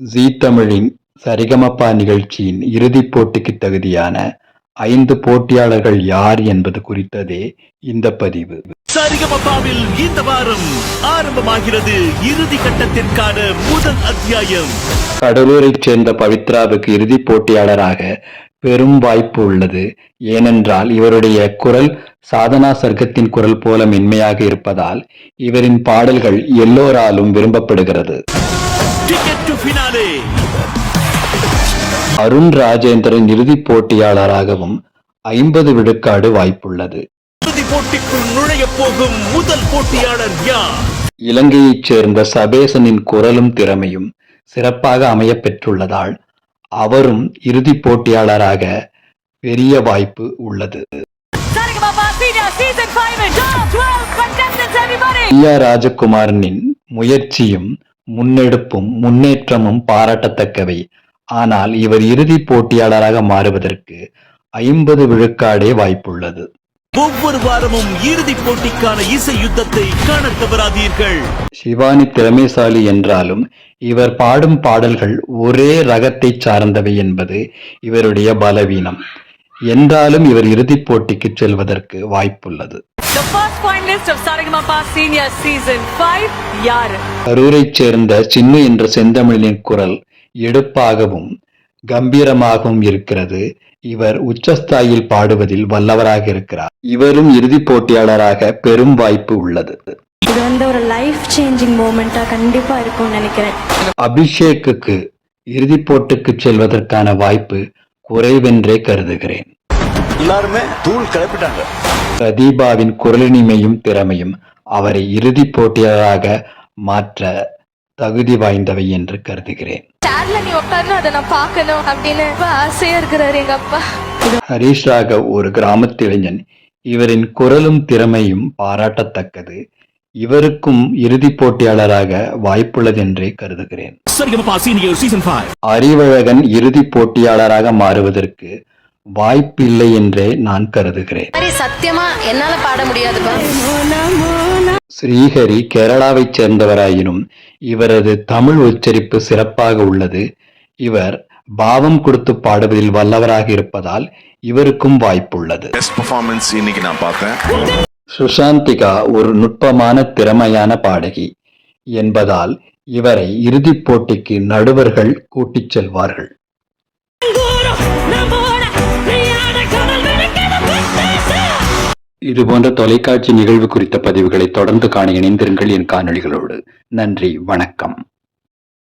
ஜீ தமிழின் சரிகமப நிகழ்ச்சியின் இறுதிப் போட்டிக்கு தகுதியான ஐந்து போட்டியாளர்கள் யார் என்பது குறித்ததே இந்த பதிவு. சரிகமபாவில் இந்த வாரம் ஆரம்பமாகிறது. இறுதி கட்டத்திற்கான முதல் அத்தியாயம். கடலூரைச் சேர்ந்த பவித்ராவுக்கு இறுதிப் போட்டியாளராக பெரும் வாய்ப்பு உள்ளது. ஏனென்றால் இவருடைய குரல் சாதனா சர்க்கத்தின் குரல் போல மென்மையாக இருப்பதால் இவரின் பாடல்கள் எல்லோராலும் விரும்பப்படுகிறது. Ticket to finale Arun Rajendran இறுதிப் போட்டியாளராகவும் ஐம்பது விழுக்காடு வாய்ப்புள்ளது. இறுதி போட்டிக்குள் நுழைய போகும் முதல் போட்டியாளர் யார்? இலங்கையைச் சேர்ந்த சபேசனின் குரலும் திறமையும் சிறப்பாக அமையப் பெற்றுள்ளதால் அவரும் இறுதிப் போட்டியாளராக பெரிய வாய்ப்பு உள்ளது. Sarigama Senior Season 5 and top 12 contestants everybody! Priya ராஜகுமாரனின் முயற்சியும் முன்னெடுப்பும் முன்னேற்றமும் பாராட்டத்தக்கவை. ஆனால் இவர் இறுதிப் போட்டியாளராக மாறுவதற்கு ஐம்பது விழுக்காடே வாய்ப்புள்ளது. ஒவ்வொரு வாரமும் இறுதி போட்டிக்கான இசை யுத்தத்தை காணத் தவறாதீர்கள். சிவானி திறமைசாலி என்றாலும் இவர் பாடும் பாடல்கள் ஒரே ரகத்தைச் சார்ந்தவை என்பது இவருடைய பலவீனம். என்றாலும் இவர் இறுதிப் போட்டிக்கு செல்வதற்கு வாய்ப்புள்ளது. The first finalist of Sarigama Senior Season 5, யாரு? கரூரைச் சேர்ந்த சின்னு என்ற செந்தமிழின் குரல் எடுப்பாகவும் கம்பீரமாகவும் இருக்கிறது. இவர் உச்சஸ்தாயில் பாடுவதில் வல்லவராக இருக்கிறார். இவரும் இறுதிப் போட்டியாளராக பெரும் வாய்ப்பு உள்ளது. இது வந்து ஒரு லைஃப் சேஞ்சிங் மூமெண்டா கண்டிப்பா இருக்கும்னு நினைக்கிறேன். அபிஷேக்குக்கு இறுதிப் போட்டிக்கு செல்வதற்கான வாய்ப்பு குறைவென்றே கருதுகிறேன். எல்லாருமே தூள் கிளப்பிட்டாங்க. பிரதீபாவின் குரலினிமையும் திறமையும் அவரை இறுதிப் போட்டியாளராக மாற்ற தகுதி வாய்ந்தவை என்று கருதுகிறேன். சேர்ல நீ உட்கார்ந்து அதை நான் பார்க்கணும் அப்படின்னு ரொம்ப ஆசையா இருக்கிறாரு எங்க அப்பா. ஹரீஷ் ராகவ் ஒரு கிராமத்து இளைஞன். இவரின் குரலும் திறமையும் பாராட்டத்தக்கது. இவருக்கும் இறுதிப் போட்டியாளராக வாய்ப்புள்ளது என்றே கருதுகிறேன் சரிகமபா சீனியர் சீசன் 5 அறிவழகன் இறுதிப் போட்டியாளராக மாறுவதற்கு வாய்ப்பில்லை என்றே நான் கருதுகிறேன். சரி சத்தியமா என்னால பாட முடியாதுப்பா. ஸ்ரீஹரி கேரளாவைச் சேர்ந்தவராயினும் இவரது தமிழ் உச்சரிப்பு சிறப்பாக உள்ளது. இவர் பாவம் கொடுத்து பாடுவதில் வல்லவராக இருப்பதால் இவருக்கும் வாய்ப்புள்ளது. இன்னைக்கு நான் பார்த்தேன் சுஷாந்திகா ஒரு நுட்பமான திறமையான பாடகி என்பதால் இவரை இறுதிப் போட்டிக்கு நடுவர்கள் கூட்டிச் செல்வார்கள். இதுபோன்ற தொலைக்காட்சி நிகழ்வு குறித்த பதிவுகளை தொடர்ந்து காண இணைந்திருங்கள் என் காணொளிகளோடு. நன்றி வணக்கம்.